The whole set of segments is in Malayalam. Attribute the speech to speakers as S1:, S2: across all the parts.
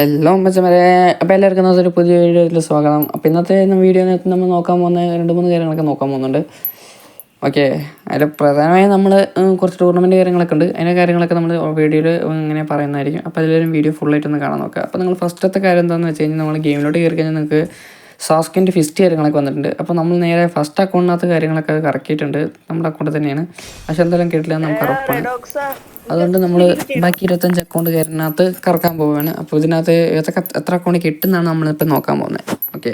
S1: ഹലോ മച്ചമാരെ അപ്പോൾ എല്ലാവർക്കും ഒരു പുതിയ വീഡിയോയിൽ സ്വാഗതം. അപ്പോൾ ഇന്നത്തെ വീഡിയോ നമ്മൾ നോക്കാൻ പോകുന്ന രണ്ട് മൂന്ന് കാര്യങ്ങളൊക്കെ നോക്കാൻ പോകുന്നുണ്ട്. ഓക്കെ അതിൽ പ്രധാനമായും നമ്മൾ കുറച്ച് ടൂർണമെന്റ് കാര്യങ്ങളൊക്കെ ഉണ്ട്. അതിന്റെ കാര്യങ്ങളൊക്കെ നമ്മൾ വീഡിയോയിൽ ഇങ്ങനെ പറയുന്നതായിരിക്കും. അപ്പോൾ അതിലൊരു വീഡിയോ ഫുള്ളായിട്ടൊന്ന് കാണാൻ നോക്കുക. അപ്പോൾ നിങ്ങൾ ഫസ്റ്റത്തെ കാര്യം എന്താണെന്ന് വെച്ച് കഴിഞ്ഞാൽ നമ്മൾ ഗെയിമിലോട്ട് കയറി കഴിഞ്ഞാൽ നിങ്ങൾക്ക് സാസ്കിന്റെ ഫിസ്റ്റ് കാര്യങ്ങളൊക്കെ വന്നിട്ടുണ്ട്. അപ്പോൾ നമ്മൾ നേരെ ഫസ്റ്റ് അക്കൗണ്ടിനകത്ത് കാര്യങ്ങളൊക്കെ കറക്കിയിട്ടുണ്ട് നമ്മുടെ അക്കൗണ്ട് തന്നെയാണ്. പക്ഷെ എന്തായാലും കേട്ടില്ല നമുക്ക് ഉറപ്പാണ്. അതുകൊണ്ട് നമ്മൾ ബാക്കി ഇരുപത്തഞ്ച് അക്കൗണ്ട് കാര്യത്തിനകത്ത് കറക്കാൻ പോവുകയാണ്. അപ്പോൾ ഇതിനകത്ത് ഏതൊക്കെ എത്ര അക്കൗണ്ട് കിട്ടുന്നതാണ് നമ്മളിപ്പോൾ നോക്കാൻ പോകുന്നത്. ഓക്കെ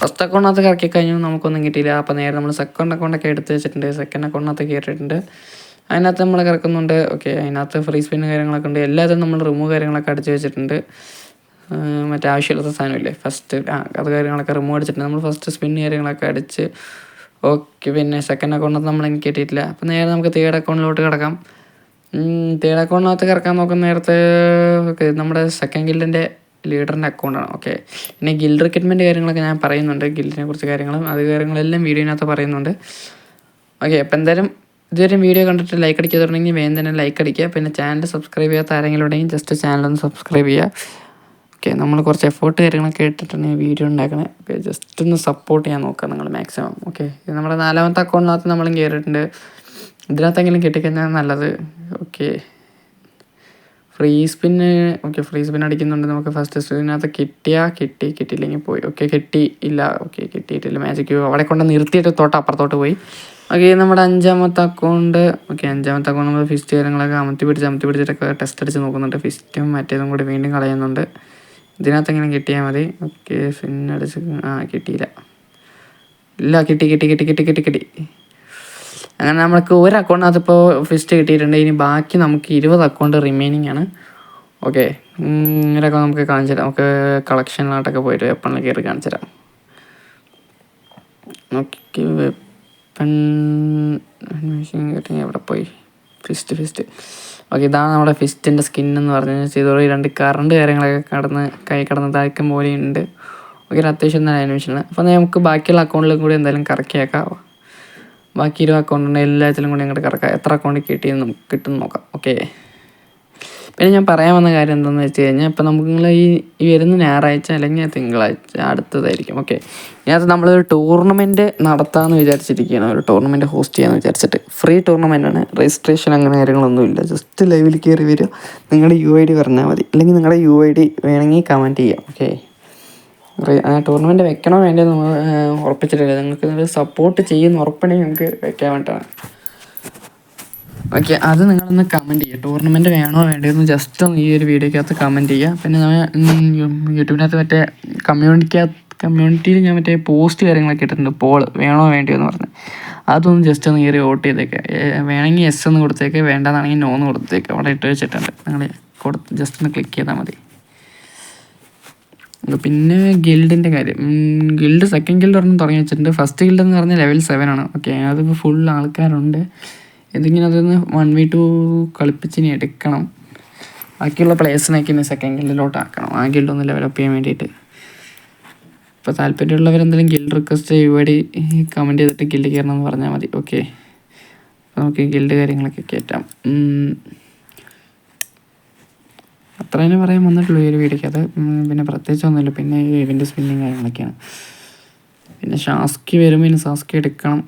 S1: ഫസ്റ്റ് അക്കൗണ്ടിനകത്ത് കറക്കി കഴിഞ്ഞു നമുക്കൊന്നും കിട്ടിയില്ല. അപ്പോൾ നേരെ നമ്മൾ സെക്കൻഡ് അക്കൗണ്ടൊക്കെ എടുത്ത് വെച്ചിട്ടുണ്ട്. സെക്കൻഡ് അക്കൗണ്ടിനകത്ത് കയറിയിട്ടുണ്ട് അതിനകത്ത് നമ്മൾ കിടക്കുന്നുണ്ട് ഓക്കെ അതിനകത്ത് ഫ്രീ സ്പിൻ കാര്യങ്ങളൊക്കെ ഉണ്ട്. എല്ലാത്തിനും നമ്മൾ റിമൂവ് കാര്യങ്ങളൊക്കെ അടിച്ച് വെച്ചിട്ടുണ്ട്. മറ്റേ ആവശ്യമില്ലാത്ത സാധനമില്ലേ? ഫസ്റ്റ് അത് കാര്യങ്ങളൊക്കെ റിമൂവ് അടിച്ചിട്ട് നമ്മൾ ഫസ്റ്റ് സ്പിൻ കാര്യങ്ങളൊക്കെ അടിച്ച് ഓക്കെ പിന്നെ സെക്കൻഡ് അക്കൗണ്ടിനകത്ത് നമ്മൾ എനിക്ക് കിട്ടിയിട്ടില്ല. അപ്പോൾ നേരെ നമുക്ക് തേർഡ് അക്കൗണ്ടിലോട്ട് കിടക്കാം. തേർഡ് അക്കൗണ്ടിനകത്ത് കിടക്കാൻ നോക്കുന്ന നേരത്തെ ഓക്കെ നമ്മുടെ സെക്കൻഡ് ഗിൽഡിന്റെ ലീഡറിന്റെ അക്കൗണ്ടാണ് ഓക്കെ പിന്നെ ഗിൽഡ് റിക്രൂട്ട്മെന്റ് കാര്യങ്ങളൊക്കെ ഞാൻ പറയുന്നുണ്ട്. ഗിൽഡിനെ കുറിച്ച് കാര്യങ്ങളും അത് കാര്യങ്ങളെല്ലാം വീഡിയോനകത്ത് പറയുന്നുണ്ട്. ഓക്കെ അപ്പോൾ എന്തായാലും ഇതുവരെ വീഡിയോ കണ്ടിട്ട് ലൈക്ക് അടിക്കാതുണ്ടെങ്കിൽ വേഗം തന്നെ ലൈക്ക് അടിക്കുക. പിന്നെ ചാനൽ സബ്സ്ക്രൈബ് ചെയ്യാത്ത ആരെങ്കിലും ഉണ്ടെങ്കിൽ ജസ്റ്റ് ചാനൽ ഒന്ന് സബ്സ്ക്രൈബ് ചെയ്യുക. ഓക്കെ നമ്മൾ കുറച്ച് എഫേർട്ട് കാര്യങ്ങളൊക്കെ ഇട്ടിട്ടാണ് ഈ വീഡിയോ ഉണ്ടാക്കണത് ഓക്കെ ജസ്റ്റ് ഒന്ന് സപ്പോർട്ട് ചെയ്യാൻ നോക്കുക നിങ്ങൾ മാക്സിമം ഓക്കെ നമ്മുടെ നാലാമത്തെ അക്കൗണ്ടിനകത്ത് നമ്മളും കയറിയിട്ടുണ്ട് ഇതിനകത്തെങ്കിലും കിട്ടിക്കഴിഞ്ഞാൽ നല്ലത്. Okay free spin okay free spin അടിക്കുന്നുണ്ട്. നമുക്ക് ഫസ്റ്റ് സ്പിന്നിനകത്ത് കിട്ടിയാൽ കിട്ടി കിട്ടിയില്ലെങ്കിൽ പോയി. ഓക്കെ കിട്ടി ഇല്ല. ഓക്കെ കിട്ടിയിട്ടില്ല. മാജിക് അവിടെ കൊണ്ട് നിർത്തിയിട്ട് തൊട്ട് അപ്പുറത്തോട്ട് പോയി. ഓക്കെ നമ്മുടെ അഞ്ചാമത്തെ അക്കൗണ്ട് ഓക്കെ അഞ്ചാമത്തെ അക്കൗണ്ട് നമ്മൾ ഫിസ്റ്റ് കാര്യങ്ങളൊക്കെ അമത്തി പിടിച്ച് അമത്തി പിടിച്ചിട്ടൊക്കെ ടെസ്റ്റ് അടിച്ച് നോക്കുന്നുണ്ട്. ഫിസ്റ്റും മറ്റേതും കൂടി വീണ്ടും കളയുന്നുണ്ട്. ഇതിനകത്ത് എങ്ങനെ കിട്ടിയാൽ മതി? ഓക്കെ സിന്നടിച്ച് ആ കിട്ടിയില്ല. ഇല്ല കിട്ടി കിട്ടി കിട്ടി കിട്ടി കിട്ടി കിട്ടി. അങ്ങനെ നമുക്ക് ഒരു അക്കൗണ്ടിനകത്ത് ഇപ്പോൾ ഫിസ്റ്റ് കിട്ടിയിട്ടുണ്ട്. ഇനി ബാക്കി നമുക്ക് ഇരുപത് അക്കൗണ്ട് റിമൈനിങ് ആണ്. ഓക്കെ ഇങ്ങനെയൊക്കെ നമുക്ക് കാണിച്ചു തരാം. നമുക്ക് കളക്ഷനിലോട്ടൊക്കെ പോയിട്ട് വെപ്പണിൽ കയറി കാണിച്ചു തരാം. നോക്കി വെപ്പൺ അന്വേഷിക്കാൻ എവിടെ പോയി? Fist fist. ഓക്കെ ഇതാണ് നമ്മുടെ ഫിസ്റ്റിന്റെ സ്കിൻ എന്ന് പറഞ്ഞു ചെയ്തോളി രണ്ട് കറണ്ട് കാര്യങ്ങളൊക്കെ കടന്ന് കൈ കടന്ന് താഴ്ക്കും പോലെയുണ്ട് ഓക്കെ ഒരു അത്യാവശ്യം നല്ല അനിമേഷനാണ് അപ്പോൾ നമുക്ക് ബാക്കിയുള്ള അക്കൗണ്ടിലും കൂടി എന്തായാലും കറക്കിയേക്കാം ബാക്കി ഇരുപത് അക്കൗണ്ട് ഉണ്ട് എല്ലാത്തിലും കൂടി അങ്ങോട്ട് കറക്കാം എത്ര അക്കൗണ്ട് കിട്ടിയെന്ന് നമുക്ക് കിട്ടുമെന്ന് നോക്കാം. ഓക്കെ. പിന്നെ ഞാൻ പറയാൻ വന്ന കാര്യം എന്താണെന്ന് വെച്ച് കഴിഞ്ഞാൽ ഇപ്പം നമുക്ക് നിങ്ങൾ ഈ ഈ വരുന്ന ഞായറാഴ്ച അല്ലെങ്കിൽ തിങ്കളാഴ്ച അടുത്തതായിരിക്കും. ഓക്കെ ഇതിനകത്ത് നമ്മളൊരു ടൂർണമെന്റ് നടത്താമെന്ന് വിചാരിച്ചിരിക്കുകയാണ്. ഒരു ടൂർണമെന്റ് ഹോസ്റ്റ് ചെയ്യാമെന്ന് വിചാരിച്ചിട്ട്. ഫ്രീ ടൂർണമെന്റാണ് രജിസ്ട്രേഷൻ അങ്ങനെ കാര്യങ്ങളൊന്നുമില്ല ജസ്റ്റ് ലൈവിൽ കയറി വരിക. നിങ്ങളുടെ യു ഐ ഡി പറഞ്ഞാൽ മതി. അല്ലെങ്കിൽ നിങ്ങളുടെ യു ഐ ഡി വേണമെങ്കിൽ കമന്റ് ചെയ്യാം. ഓക്കെ ടൂർണമെന്റ് വെക്കണോ വേണ്ടത് നമ്മൾ ഉറപ്പിച്ചിട്ടില്ല. നിങ്ങൾക്ക് നിങ്ങൾ സപ്പോർട്ട് ചെയ്യുന്ന ഉറപ്പുണ്ടെങ്കിൽ നമുക്ക് വെക്കാൻ വേണ്ടിയിട്ടാണ്. ഓക്കെ അത് നിങ്ങളൊന്ന് കമന്റ് ചെയ്യുക ടൂർണമെന്റ് വേണോ വേണ്ടതെന്ന് ജസ്റ്റ് ഒന്ന് ഈ ഒരു വീഡിയോക്കകത്ത് കമന്റ് ചെയ്യുക. പിന്നെ നമ്മൾ യൂട്യൂബിനകത്ത് മറ്റേ കമ്മ്യൂണിറ്റിക്കകത്ത് കമ്മ്യൂണിറ്റിയിൽ ഞാൻ മറ്റേ പോസ്റ്റ് കാര്യങ്ങളൊക്കെ ഇട്ടിട്ടുണ്ട്. പോൾ വേണോ വേണ്ടിയോ എന്ന് പറഞ്ഞ്. അതൊന്ന് ജസ്റ്റ് ഒന്ന് കയറി വോട്ട് ചെയ്തേക്ക്. വേണമെങ്കിൽ എസ് എന്ന് കൊടുത്തേക്ക് വേണ്ടതാണെങ്കിൽ നോ എന്ന് കൊടുത്തേക്ക്. അവിടെ ഇട്ട് വെച്ചിട്ടുണ്ട്. നിങ്ങൾ കൊടുത്ത് ജസ്റ്റ് ഒന്ന് ക്ലിക്ക് ചെയ്താൽ മതി. പിന്നെ ഗിൽഡിന്റെ കാര്യം. ഗിൽഡ് സെക്കൻഡ് ഗിൽഡ് ഒരെണ്ണം തുടങ്ങി വെച്ചിട്ടുണ്ട്. ഫസ്റ്റ് ഗിൽഡ് എന്ന് പറഞ്ഞാൽ ലെവൽ സെവൻ ആണ്. ഓക്കെ അതിപ്പോൾ ഫുൾ ആൾക്കാരുണ്ട്. ഇതിങ്ങനെ അതൊന്ന് വൺ വി ടു കളിപ്പിച്ച് ഇനി എടുക്കണം. ബാക്കിയുള്ള പ്ലേയേഴ്സിനൊക്കെ ഇനി സെക്കൻഡ് ഗിൽഡിലോട്ട് ആക്കണം. ആ ഗിൽഡ് ഒന്ന് ഡെവലപ്പ് ചെയ്യാൻ വേണ്ടിയിട്ട്. ഇപ്പോൾ താല്പര്യമുള്ളവരെന്തെങ്കിലും ഗിൽഡ് റിക്വസ്റ്റ് ഇവിടെ കമന്റ് ചെയ്തിട്ട് ഗിൽഡ് കയറണം എന്ന് പറഞ്ഞാൽ മതി ഓക്കെ നമുക്ക് ഗിൽഡ് കാര്യങ്ങളൊക്കെ കയറ്റാം. അത്ര തന്നെ പറയാൻ വന്നിട്ടുള്ളൂ ഈ ഒരു വീഡിയോക്ക്. അത് പിന്നെ പ്രത്യേകിച്ച് ഒന്നുമില്ല. പിന്നെ ഈ ഇവന്റ് സ്പിന്നിങ് കാര്യങ്ങളൊക്കെയാണ്. പിന്നെ ഷാസ്കി വരുമ്പോൾ ഇനി സാസ്കി എടുക്കണം.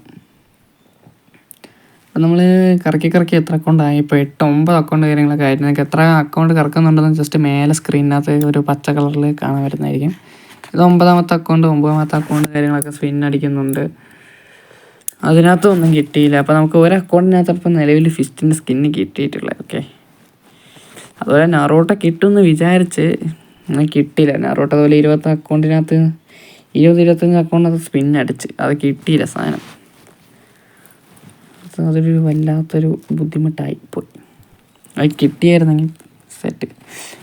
S1: നമ്മൾ കറക്കി കറക്കി എത്ര അക്കൗണ്ട് ആയി? ഇപ്പോൾ എട്ട് ഒമ്പത് അക്കൗണ്ട് കാര്യങ്ങളൊക്കെ ആയിരുന്നു നിങ്ങൾക്ക് എത്ര അക്കൗണ്ട് കറക്കുന്നുണ്ടെന്ന് ജസ്റ്റ് മേലെ സ്ക്രീനിനകത്ത് ഒരു പച്ച കളറിൽ കാണാൻ വരുന്നതായിരിക്കും ഇത് ഒമ്പതാമത്തെ അക്കൗണ്ട് ഒമ്പതാമത്തെ അക്കൗണ്ട് കാര്യങ്ങളൊക്കെ സ്പിൻ അടിക്കുന്നുണ്ട്. അതിനകത്തൊന്നും കിട്ടിയില്ല. അപ്പോൾ നമുക്ക് ഒരു അക്കൗണ്ടിനകത്ത് ഇപ്പം നിലവിൽ ഫിസ്റ്റിന്റെ സ്കിന്ന് കിട്ടിയിട്ടുള്ളത്. ഓക്കെ അതുപോലെ നറോട്ട കിട്ടുമെന്ന് വിചാരിച്ച് എന്നാൽ കിട്ടിയില്ല. നറോട്ട അതുപോലെ ഇരുപത്തി അക്കൗണ്ടിനകത്ത് ഇരുപത് ഇരുപത്തഞ്ച് അക്കൗണ്ടിനകത്ത് സ്പിൻ അടിച്ച്. അത് കിട്ടിയില്ല സാധനം. അതൊരു വല്ലാത്തൊരു ബുദ്ധിമുട്ടായി പോയി. അത് കിട്ടിയായിരുന്നെങ്കിൽ സെറ്റ്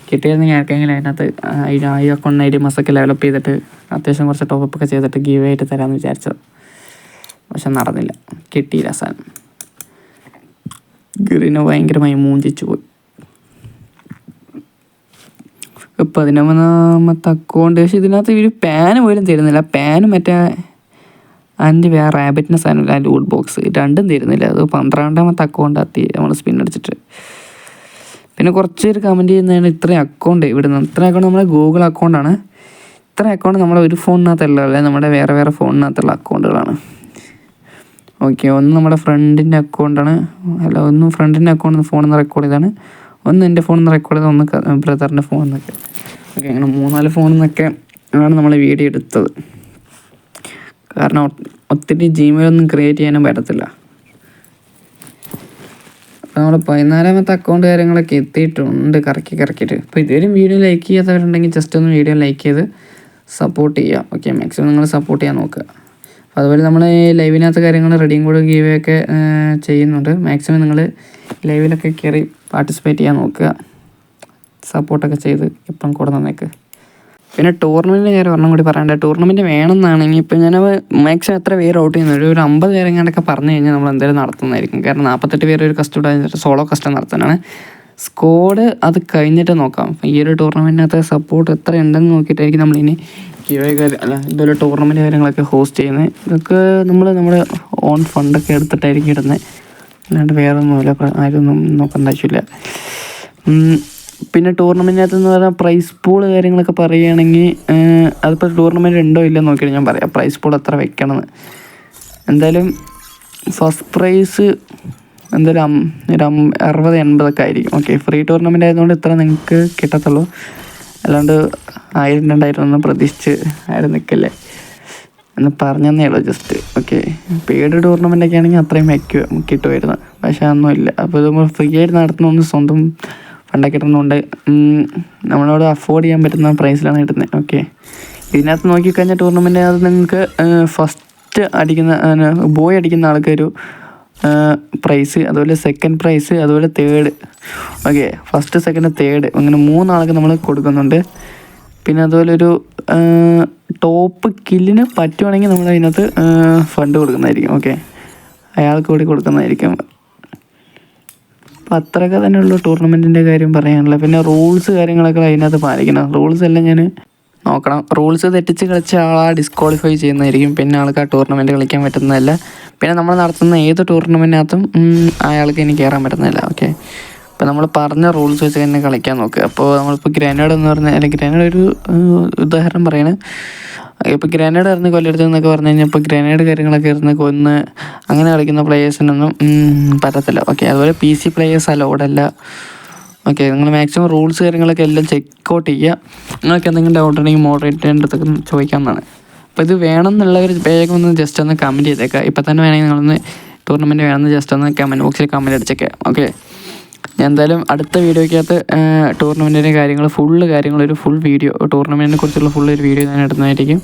S1: കിട്ടിയായിരുന്നെങ്കിൽ ആർക്കെങ്കിലും അതിനകത്ത് അതിന് ഈ അക്കൗണ്ട് ഐ ഡി മസൊക്കെ ഡെവലപ്പ് ചെയ്തിട്ട് അത്യാവശ്യം കുറച്ച് ടോപ്പ് ഒക്കെ ചെയ്തിട്ട് ഗീവ് ആയിട്ട് തരാമെന്ന് വിചാരിച്ചത്. പക്ഷെ നടന്നില്ല. കിട്ടിയില്ല സാധനം. ഗിറിനെ ഭയങ്കരമായി മൂഞ്ചിച്ചു പോയി. പതിനൊന്നാമത്തെ അക്കൗണ്ട് പക്ഷെ ഇതിനകത്ത് ഇവർ പാന് പോലും തരുന്നില്ല. പാന് മറ്റേ അതിന്റെ വേറെ റാബിറ്റിന്റെ സാധനമില്ല ലൂട്ട് ബോക്സ് രണ്ടും തരുന്നില്ല. അത് പന്ത്രണ്ടാമത്തെ അക്കൗണ്ട് എത്തി നമ്മൾ സ്പിൻ അടിച്ചിട്ട്. പിന്നെ കുറച്ച് പേര് കമന്റ് ചെയ്യുന്നതാണ് ഇത്രയും അക്കൗണ്ട് ഇവിടുന്ന്. ഇത്രയും അക്കൗണ്ട് നമ്മുടെ ഗൂഗിൾ അക്കൗണ്ടാണ് ഇത്ര അക്കൗണ്ട് നമ്മുടെ ഒരു ഫോണിനകത്തല്ല അല്ലെ നമ്മുടെ വേറെ വേറെ ഫോണിനകത്തുള്ള അക്കൗണ്ടുകളാണ് ഓക്കെ ഒന്ന് നമ്മുടെ ഫ്രണ്ടിന്റെ അക്കൗണ്ടാണ് അല്ല ഒന്ന് ഫ്രണ്ടിന്റെ അക്കൗണ്ട് ഫോണിൽ നിന്ന് റെക്കോർഡ് ചെയ്താണ്. ഒന്ന് എന്റെ ഫോണിൽ നിന്ന് റെക്കോർഡ് ചെയ്ത് ഒന്ന് ബ്രദറിന്റെ ഫോണിൽ നിന്നൊക്കെ ഓക്കെ അങ്ങനെ മൂന്നാൽ ഫോണിൽ നിന്നൊക്കെ ആണ് നമ്മൾ വീഡിയോ എടുത്തത്. കാരണം ഒത്തിരി ജിമെയിലൊന്നും ക്രിയേറ്റ് ചെയ്യാനും പറ്റത്തില്ല. അപ്പോൾ നമ്മൾ പതിനാലാമത്തെ അക്കൗണ്ട് കാര്യങ്ങളൊക്കെ എത്തിയിട്ടുണ്ട് കറക്കി കറക്കിയിട്ട്. അപ്പോൾ ഇതുവരെയും വീഡിയോ ലൈക്ക് ചെയ്യാത്തവരുണ്ടെങ്കിൽ ജസ്റ്റ് ഒന്ന് വീഡിയോ ലൈക്ക് ചെയ്ത് സപ്പോർട്ട് ചെയ്യുക ഓക്കെ മാക്സിമം നിങ്ങൾ സപ്പോർട്ട് ചെയ്യാൻ നോക്കുക. അപ്പോൾ അതുപോലെ നമ്മൾ ലൈവിനകത്ത് കാര്യങ്ങൾ റെഡിയും കൂടെ ഗീവ് ഒക്കെ ചെയ്യുന്നുണ്ട്. മാക്സിമം നിങ്ങൾ ലൈവിലൊക്കെ കയറി പാർട്ടിസിപ്പേറ്റ് ചെയ്യാൻ നോക്കുക. സപ്പോർട്ടൊക്കെ ചെയ്ത് ഇപ്പം കൂടെ നന്നേക്ക് പിന്നെ ടൂർണമെന്റിന്റെ കാര്യം ഒരെണ്ണം കൂടി പറയണ്ട ടൂർണമെന്റ് വേണമെന്നാണെങ്കിൽ ഇപ്പം ഞാൻ മാക്സിമം എത്ര പേര് ഔട്ട് ചെയ്യുന്നത് ഒരു അമ്പത് പേരെങ്ങാണ്ടൊക്കെ പറഞ്ഞു കഴിഞ്ഞാൽ നമ്മൾ എന്തായാലും നടത്തുന്നതായിരിക്കും. കാരണം നാൽപ്പത്തെട്ട് പേര് ഒരു കസ്റ്റഡ് സോളോ കസ്റ്റം നടത്താനാണ് സ്കോഡ് അത് കഴിഞ്ഞിട്ട് നോക്കാം. ഈ ഒരു ടൂർണമെന്റിനകത്ത് സപ്പോർട്ട് എത്ര ഉണ്ടെന്ന് നോക്കിയിട്ടായിരിക്കും നമ്മളിനി ഇനി അല്ല ഇതുപോലെ ടൂർണമെന്റ് കാര്യങ്ങളൊക്കെ ഹോസ്റ്റ് ചെയ്യുന്നത്. ഇതൊക്കെ നമ്മൾ നമ്മുടെ ഓൺ ഫണ്ടൊക്കെ എടുത്തിട്ടായിരിക്കും ഇടുന്നത്. അല്ലാണ്ട് വേറെ ഒന്നുമില്ല പ്ര- ആരൊന്നും നോക്കേണ്ട ആവശ്യമില്ല. പിന്നെ ടൂർണമെന്റിനകത്ത് എന്ന് പറഞ്ഞാൽ പ്രൈസ് പൂൾ കാര്യങ്ങളൊക്കെ പറയുകയാണെങ്കിൽ അതിപ്പോൾ ടൂർണമെന്റ് ഉണ്ടോ ഇല്ലയോ നോക്കിയിട്ട് ഞാൻ പറയാം. പ്രൈസ് പൂൾ എത്ര വെക്കണമെന്ന്. എന്തായാലും ഫസ്റ്റ് പ്രൈസ് എന്തായാലും ഒരു അറുപത് എൺപതൊക്കെ ആയിരിക്കും. ഓക്കെ ഫ്രീ ടൂർണമെന്റ് ആയതുകൊണ്ട് ഇത്ര നിങ്ങൾക്ക് കിട്ടത്തുള്ളൂ. അല്ലാണ്ട് ആയിരം രണ്ടായിരം ഒന്നും പ്രതീക്ഷിച്ച് ആരും നിൽക്കല്ലേ? എന്ന് പറഞ്ഞതന്നേ ഉള്ളൂ ജസ്റ്റ് ഓക്കെ പെയ്ഡ് ടൂർണമെന്റ് ഒക്കെ ആണെങ്കിൽ അത്രയും വയ്ക്കുക കിട്ടുമായിരുന്നു. പക്ഷേ അതൊന്നും ഇല്ല. അപ്പോൾ ഇത് ഫ്രീ ആയിട്ട് നടത്തുന്നൊന്ന് സ്വന്തം ഫണ്ടൊക്കെ കിട്ടുന്നതുകൊണ്ട് നമ്മളോട് അഫോർഡ് ചെയ്യാൻ പറ്റുന്ന പ്രൈസിലാണ് കിട്ടുന്നത് ഓക്കെ ഇതിനകത്ത് നോക്കിക്കഴിഞ്ഞാൽ ടൂർണമെന്റ് അത് നിങ്ങൾക്ക് ഫസ്റ്റ് അടിക്കുന്ന ബോയ് അടിക്കുന്ന ആൾക്കൊരു പ്രൈസ് അതുപോലെ സെക്കൻഡ് പ്രൈസ് അതുപോലെ third okay first second third അങ്ങനെ മൂന്നാൾക്ക് നമ്മൾ കൊടുക്കുന്നുണ്ട്. പിന്നെ അതുപോലെ ഒരു ടോപ്പ് കില്ലിന് പറ്റുവാണെങ്കിൽ നമ്മൾ അതിനകത്ത് ഫണ്ട് കൊടുക്കുന്നതായിരിക്കും. ഓക്കെ അയാൾക്ക് കൂടി കൊടുക്കുന്നതായിരിക്കും. അപ്പം അത്രയൊക്കെ തന്നെ ഉള്ളൂ ടൂർണമെന്റിന്റെ കാര്യം പറയാനുള്ളത് പിന്നെ റൂൾസ് കാര്യങ്ങളൊക്കെ അതിനകത്ത് പാലിക്കണം. റൂൾസ് എല്ലാം ഞാൻ നോക്കണം. റൂൾസ് തെറ്റിച്ച് കളിച്ച ആളെ ഡിസ്ക്വാളിഫൈ ചെയ്യുന്നതായിരിക്കും. പിന്നെ ആൾക്ക് ആ ടൂർണമെന്റ് കളിക്കാൻ പറ്റുന്നതല്ല. പിന്നെ നമ്മൾ നടത്തുന്ന ഏത് ടൂർണമെന്റിനകത്തും അയാൾക്ക് ഇനി കയറാൻ പറ്റുന്നില്ല ഓക്കെ അപ്പോൾ നമ്മൾ പറഞ്ഞ റൂൾസ് വെച്ച് തന്നെ കളിക്കാൻ നോക്കുക. അപ്പോൾ നമ്മളിപ്പോൾ ഗ്രനേഡ് എന്ന് പറഞ്ഞാൽ അല്ലെങ്കിൽ ഗ്രനേഡ് ഒരു ഉദാഹരണം പറയാണ്. ഇപ്പോൾ ഗ്രനേഡ് എറിഞ്ഞ് കൊല്ലരുത് എന്നൊക്കെ പറഞ്ഞു കഴിഞ്ഞാൽ ഇപ്പോൾ ഗ്രനേഡ് കാര്യങ്ങളൊക്കെ എറിഞ്ഞ് കൊന്ന് അങ്ങനെ കളിക്കുന്ന പ്ലേയേഴ്സിനൊന്നും പറ്റത്തില്ല ഓക്കെ അതുപോലെ പി സി പ്ലേയേഴ്സ് അലോഡല്ല ഓക്കെ നിങ്ങൾ മാക്സിമം റൂൾസ് കാര്യങ്ങളൊക്കെ എല്ലാം ചെക്ക് ഔട്ട് ചെയ്യുക നിങ്ങൾക്ക് എന്തെങ്കിലും ഡൗട്ട് ഉണ്ടെങ്കിൽ മോഡറേറ്ററിന്റെ അടുത്തൊക്കെ ഒന്ന് ചോദിക്കാവുന്നതാണ്. അപ്പോൾ ഇത് വേണം എന്നുള്ളവർ വേഗം ഒന്ന് ജസ്റ്റ് ഒന്ന് കമന്റ് ചെയ്തേക്കുക ഇപ്പം തന്നെ വേണമെങ്കിൽ നിങ്ങളൊന്ന് ടൂർണമെന്റ് വേണമെന്ന് ജസ്റ്റ് ഒന്ന് കമന്റ് ബോക്സിൽ കമന്റ് അടിച്ചേക്കുക ഓക്കെ എന്തായാലും അടുത്ത വീഡിയോയ്ക്കകത്ത് ടൂർണമെന്റിന്റെ കാര്യങ്ങൾ ഫുള്ള് കാര്യങ്ങൾ ഒരു ഫുൾ വീഡിയോ ടൂർണമെന്റിനെ കുറിച്ചുള്ള ഫുൾ ഒരു വീഡിയോ ഞാൻ ഇടുന്നതായിരിക്കും.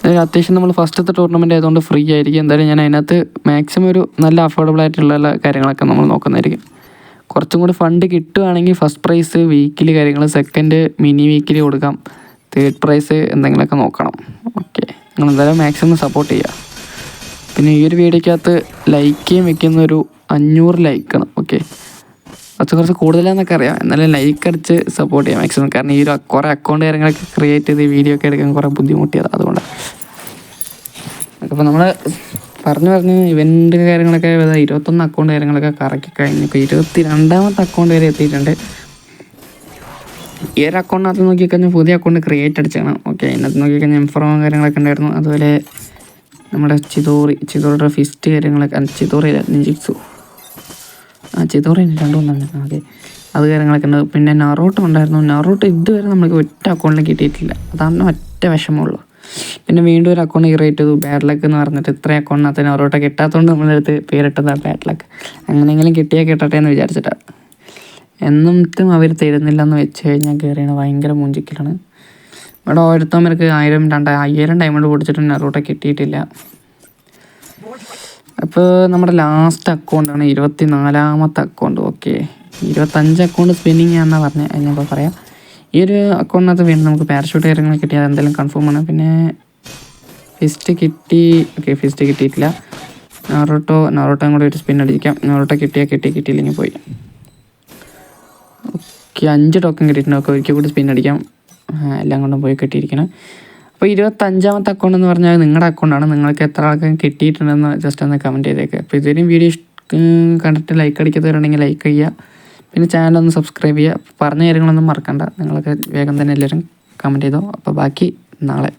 S1: അതായത് അത്യാവശ്യം നമ്മൾ ഫസ്റ്റത്തെ ടൂർണമെന്റ് ആയതുകൊണ്ട് ഫ്രീ ആയിരിക്കും. എന്തായാലും ഞാൻ അതിനകത്ത് മാക്സിമം ഒരു നല്ല അഫോർഡബിൾ ആയിട്ടുള്ള കാര്യങ്ങളൊക്കെ നമ്മൾ നോക്കുന്നതായിരിക്കും. കുറച്ചും കൂടി ഫണ്ട് കിട്ടുകയാണെങ്കിൽ ഫസ്റ്റ് പ്രൈസ് വീക്കിലി കാര്യങ്ങൾ സെക്കൻഡ് മിനി വീക്കിലി കൊടുക്കാം. തേർഡ് പ്രൈസ് എന്തെങ്കിലുമൊക്കെ നോക്കണം. ഓക്കെ നിങ്ങൾ എന്തായാലും മാക്സിമം സപ്പോർട്ട് ചെയ്യുക. പിന്നെ ഈ ഒരു വീഡിയോക്കകത്ത് ലൈക്ക് ചെയ്യും വെക്കുന്ന ഒരു അഞ്ഞൂറ് ലൈക്കാണ് കുറച്ച് കുറച്ച് കൂടുതലാണെന്നൊക്കെ അറിയാം. എന്നാലും ലൈക്ക് അടിച്ച് സപ്പോർട്ട് ചെയ്യാം മാക്സിമം കാരണം ഈ ഒരു കുറേ അക്കൗണ്ട് കാര്യങ്ങളൊക്കെ ക്രിയേറ്റ് ചെയ്ത് വീഡിയോ ഒക്കെ എടുക്കാൻ കുറേ ബുദ്ധിമുട്ടിയത് അതുകൊണ്ട്. അപ്പോൾ നമ്മൾ പറഞ്ഞു പറഞ്ഞ് ഇവന്റ് കാര്യങ്ങളൊക്കെ ഇരുപത്തൊന്ന് അക്കൗണ്ട് കാര്യങ്ങളൊക്കെ കറക്കി കഴിഞ്ഞ് ഇപ്പോൾ ഇരുപത്തി രണ്ടാമത്തെ അക്കൗണ്ട് വരെ എത്തിയിട്ടുണ്ട്. ഈ ഒരു അക്കൗണ്ടിനകത്ത് നോക്കിക്കഴിഞ്ഞാൽ പുതിയ അക്കൗണ്ട് ക്രിയേറ്റ് അടിച്ചാണ്. ഓക്കെ അതിനകത്ത് നോക്കിക്കഴിഞ്ഞാൽ ഇൻഫോർമോ കാര്യങ്ങളൊക്കെ ഉണ്ടായിരുന്നു. അതുപോലെ നമ്മുടെ ചിതോറി ചിതോറിയുടെ ഫിസ്റ്റ് കാര്യങ്ങളൊക്കെ ചിതോറിയില്ല നിജിക്സു ആ ചിതോറി രണ്ടും ഉണ്ടായിരുന്നു ഓക്കെ അത് കാര്യങ്ങളൊക്കെ ഉണ്ട്. പിന്നെ നറോട്ടോ ഉണ്ടായിരുന്നു. നറോട്ടോ ഇതുവരെ നമുക്ക് ഒറ്റ അക്കൗണ്ടിൽ കിട്ടിയിട്ടില്ല. അതാണ് ഒറ്റ വിഷമമുള്ളൂ. പിന്നെ വീണ്ടും ഒരു അക്കൗണ്ട് ക്രിയേറ്റ് ചെയ്തു. ബാഡ് ലക്ക് എന്ന് പറഞ്ഞിട്ട് ഇത്രയും അക്കൗണ്ടിനകത്ത് നറോട്ടോ കിട്ടാത്തതുകൊണ്ട് നമ്മളെടുത്ത് പേരിട്ടതാണ് ബാഡ് ലക്ക് അങ്ങനെയെങ്കിലും കിട്ടിയാൽ കിട്ടട്ടെ എന്ന് വിചാരിച്ചിട്ടാണ് എന്നിട്ടും അവർ തരുന്നില്ല എന്ന് വെച്ച് കഴിഞ്ഞാൽ കയറിയാണ് ഭയങ്കര മൂഞ്ചിക്കലാണ്. ഇവിടെ ഓരോരുത്തവർക്ക് ആയിരം രണ്ടായിരം അയ്യായിരം ഡയമണ്ട് പൊടിച്ചിട്ട് നറോട്ടോ കിട്ടിയിട്ടില്ല. അപ്പോൾ നമ്മുടെ ലാസ്റ്റ് അക്കൗണ്ടാണ് ഇരുപത്തി നാലാമത്തെ അക്കൗണ്ട് ഓക്കെ ഇരുപത്തഞ്ച് അക്കൗണ്ട് സ്പിന്നിങ് ആണെന്നാണ് പറഞ്ഞത് ഞാനിപ്പോൾ പറയാം. ഈ ഒരു അക്കൗണ്ടിനകത്ത് വീണ്ടും നമുക്ക് പാരഷൂട്ട് കാര്യങ്ങൾ കിട്ടിയാൽ എന്തെങ്കിലും കൺഫേം ആണ്. പിന്നെ ഫിസ്റ്റ് കിട്ടി. ഓക്കെ ഫിസ്റ്റ് കിട്ടിയിട്ടില്ല. നറോട്ടോ നോറോട്ടോ കൂടെ ഒരു സ്പിൻ അടിക്കാം. നറോട്ടോ കിട്ടിയാൽ കിട്ടി കിട്ടിയില്ലെങ്കിൽ പോയി. ഓക്കെ അഞ്ച് ടോക്കൺ കിട്ടിയിട്ടുണ്ട്. ഒക്കെ ഒരിക്കൽ കൂടി സ്പിൻ അടിക്കാം. എല്ലാം കൊണ്ടും പോയി കിട്ടിയിരിക്കണം. അപ്പോൾ ഇരുപത്തഞ്ചാമത്തെ അക്കൗണ്ട് എന്ന് പറഞ്ഞാൽ നിങ്ങളുടെ അക്കൗണ്ടാണ് നിങ്ങൾക്ക് എത്ര ആൾക്കാർ കിട്ടിയിട്ടുണ്ടെന്ന് ജസ്റ്റ് ഒന്ന് കമന്റ് ചെയ്തേക്കുക അപ്പോൾ ഇതുവരെയും വീഡിയോ കണ്ടിട്ട് ലൈക്ക് അടിക്കാത്തവരുണ്ടെങ്കിൽ ലൈക്ക് ചെയ്യുക പിന്നെ ചാനൽ ഒന്ന് സബ്സ്ക്രൈബ് ചെയ്യുക പറഞ്ഞ കാര്യങ്ങളൊന്നും മറക്കണ്ട. നിങ്ങളൊക്കെ വേഗം തന്നെ എല്ലാവരും കമന്റ് ചെയ്തോ. അപ്പോൾ ബാക്കി നാളെ.